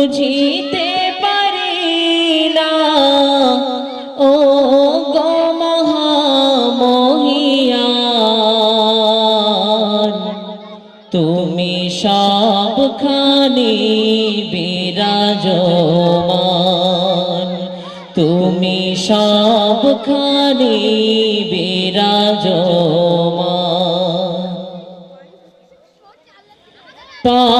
বুঝিতে পারি না ও গো মহামহিয়ান তুমি সবখানে বিরাজমান। তুমি সবখানে বিরাজমান। পাহাড়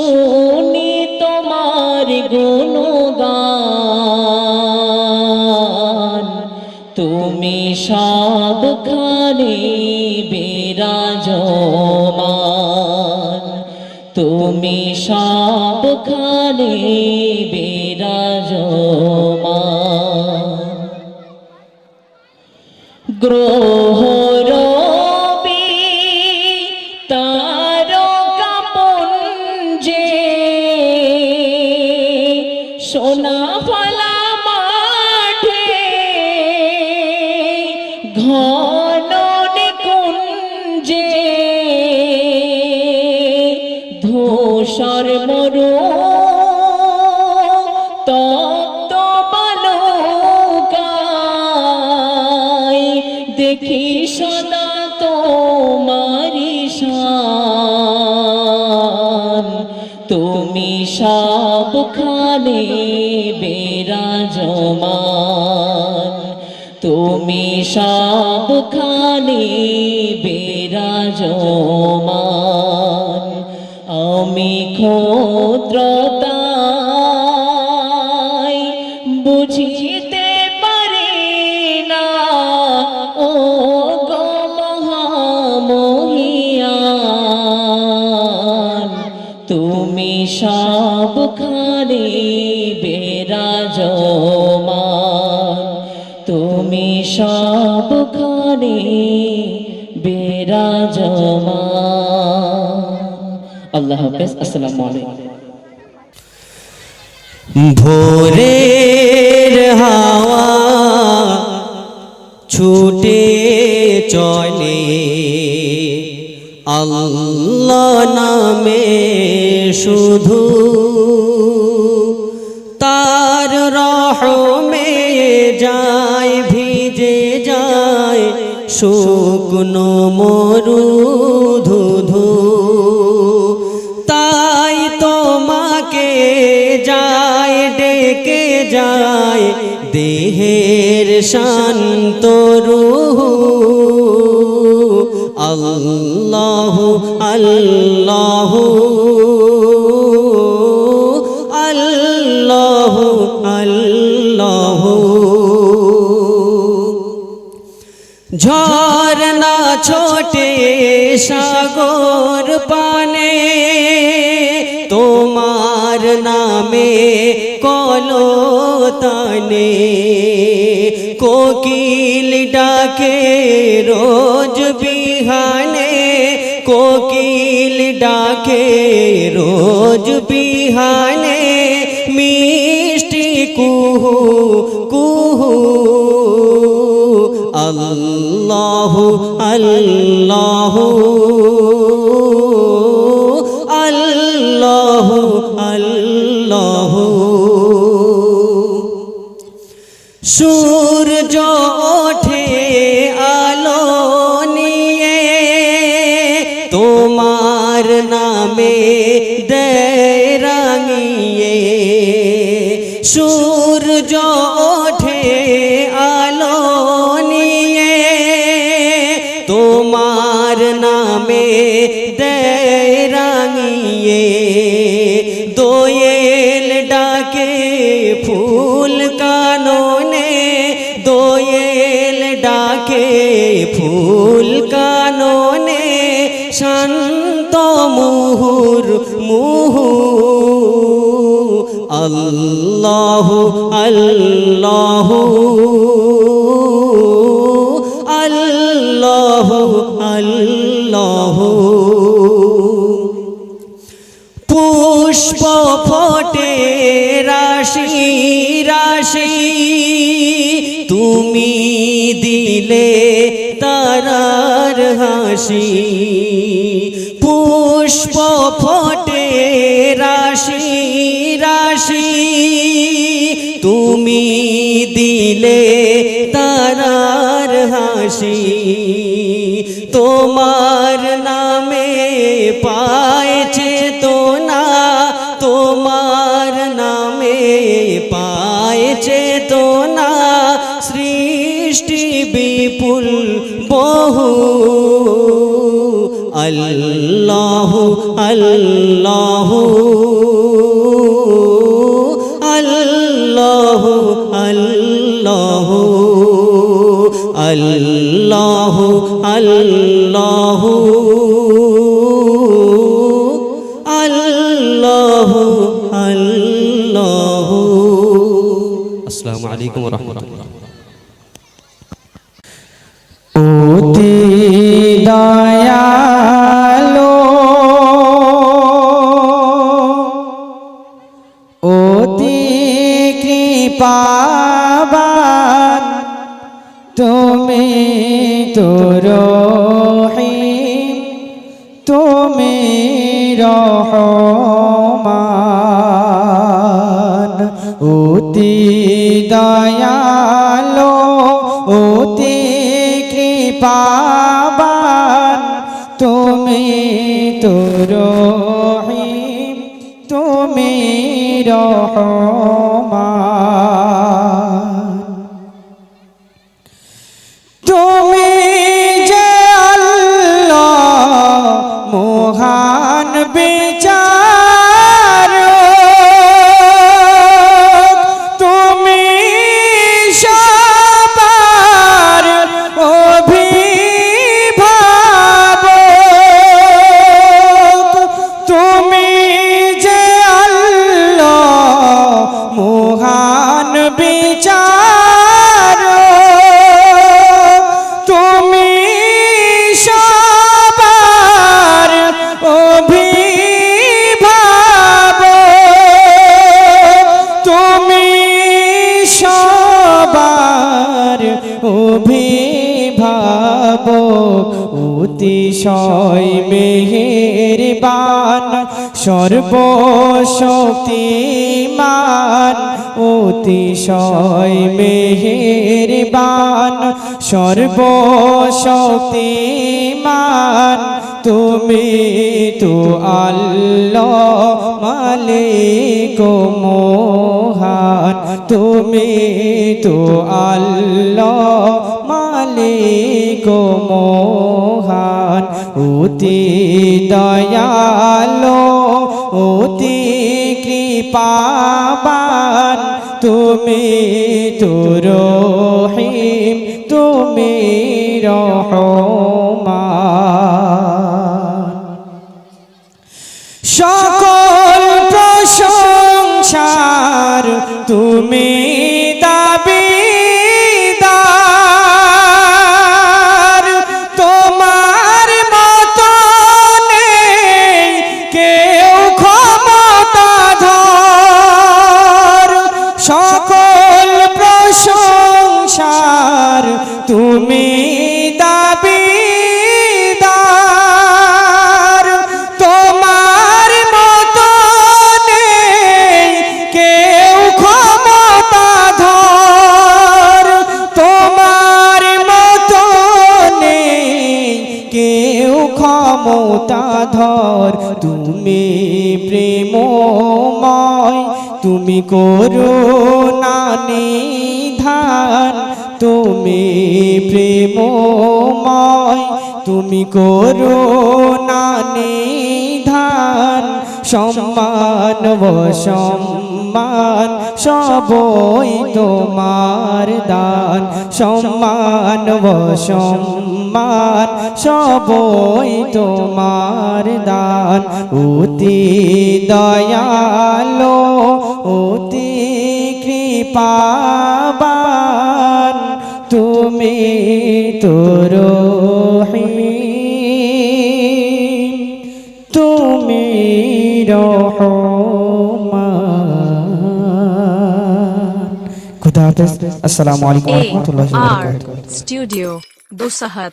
শুনি তোমার গুণগান। তুমি সবখানে বিরাজমান। তুমি সবখানে বিরাজমান। গ্রহ সবখানে বেরাজমান। তুমি সবখানে বেরাজমান। আমি ক্ষুদ্রতায় আল্লাহ হাফেজ, আসসালামু আলাইকুম। ভোরের ছুটে চলে। আল্লাহ নামে শুধু তার রহমে যায়, ভিজে যায়, শুকনো মরু ধুধু। যায় দেহের শান্ত রুহু। আল্লাহ আল্লাহ আল্লাহ আল্লাহ। ঝরনা ছোটে সাগর কলতানে কোকিল ডাকে রোজ বিহানে, কোকিল ডাকে রোজ বিহানে, মিষ্টি কুহু কুহু। আল্লাহ আল্লাহ আল্লাহ। সূর্য ওঠে আলো নিয়ে। তোমার নামে দে রাঙিয়ে। সূর্য ডাকে ফুল কাননে শান্ত মুহুর মুহু। আল্লাহ আল্লাহ আল্লাহ আল্লাহ। পুষ্প ফোটে রাশি রাশি। তুমি দিলে তারার হাসি। পুষ্প ফোটে রাশি রাশি। তুমি দিলে তারার হাসি। তোমার নামে পাইছে বহু আল্লাহ আল্লাহ আল্লাহ আল্লাহ আল্লাহ আল্লাহ আল্লাহ আল্লাহ। আসসালামু আলাইকুম রহমতুল্লাহ। তুমি তো রহিম তুমি রহমান। অতি দয়ালো অতি কৃপাবান তুমি তো রহিম তুমি রহমান অতিশয় মেহেরবান সর্বশক্তিমান অতিশয় মেহেরবান সর্বশক্তিমান। তুমি তো আল্লাহ মালিক মোহান তুমি তো আল্লাহ অতি দয়ালো অতি কৃপাবান। তুমি তো রহিম তুমি রহমান। মমতাধর তুমি প্রেমময়, তুমি করুণা নিধান, তুমি প্রেমময়, তুমি করুণা নিধান, সম্মান সম্মান সবই তোমার দান, সম্মান সম্মান সম্মান সবই তোমার দান। অতি দয়ালো, অতি কৃপাবান। তুমি তোর তুমি রহমান। খুদা হাফেজ আসসালামু আলাইকুম ওয়া রাহমাতুল্লাহি ওয়া Studio. दुसहत